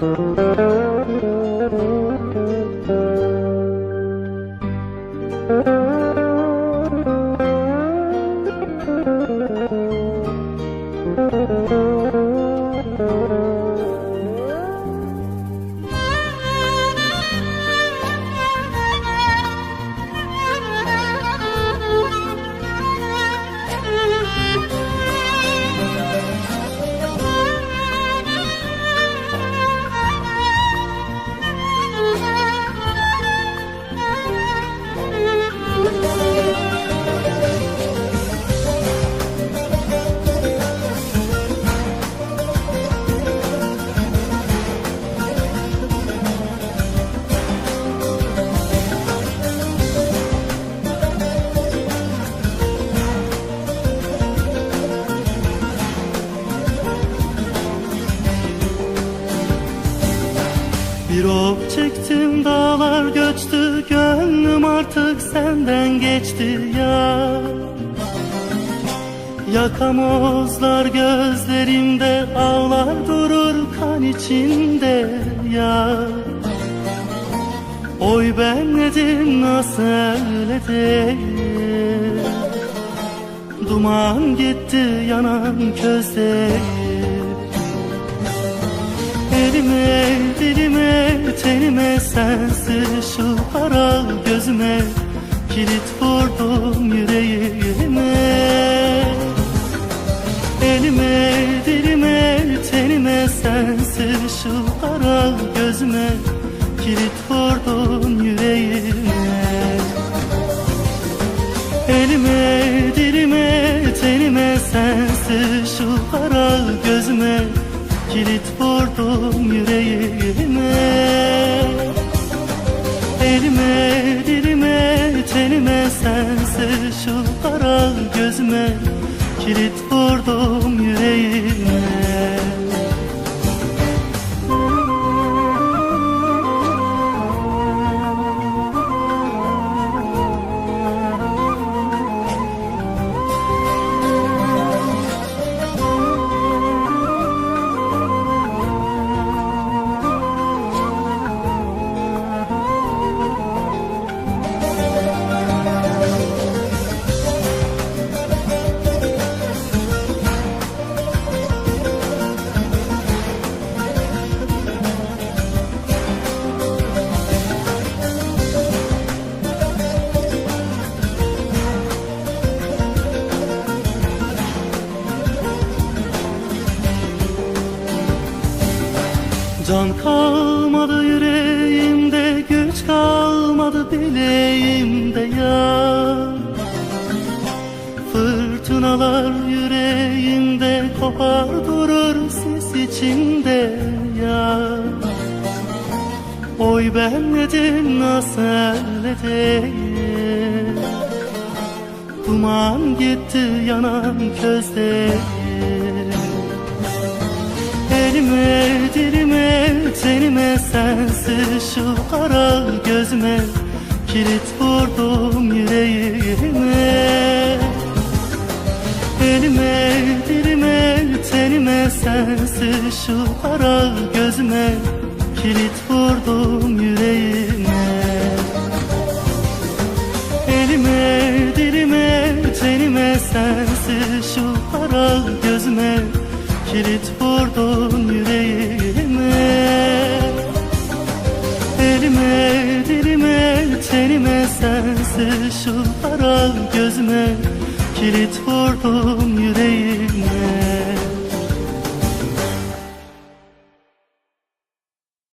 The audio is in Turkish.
Thank you. Bir ok çektim dağlar göçtü Gönlüm artık senden geçti ya. Yakamozlar gözlerimde Ağlar durur kan içinde ya. Oy ben nedim nasıl öyle Duman gitti yanan közde Elime, dilime, tenime sensiz şu kara gözüme Kilit vurdum yüreğime. Elime, dilime, tenime sensiz şu kara gözüme Kilit vurdum yüreğime. Elime, dilime, tenime sensiz şu kara gözüme Kilit vurdum yüreğime sensiz şu kara gözüme Kilit vurdum Can kalmadı yüreğimde Güç kalmadı bileğimde ya. Fırtınalar yüreğimde Kopar durur sis içinde ya. Oy ben nedim değil Duman gitti yanan közde Elime, dilime, tenime sensiz şu kara gözüme Kilit vurdum yüreğime. Elime, dilime, tenime sensiz şu kara gözüme Kilit vurdum yüreğime. Elime, dilime, tenime sensiz şu kara gözüme Kilit vurdun tenime sensiz şu kara gözüme Kilit vurdum yüreğime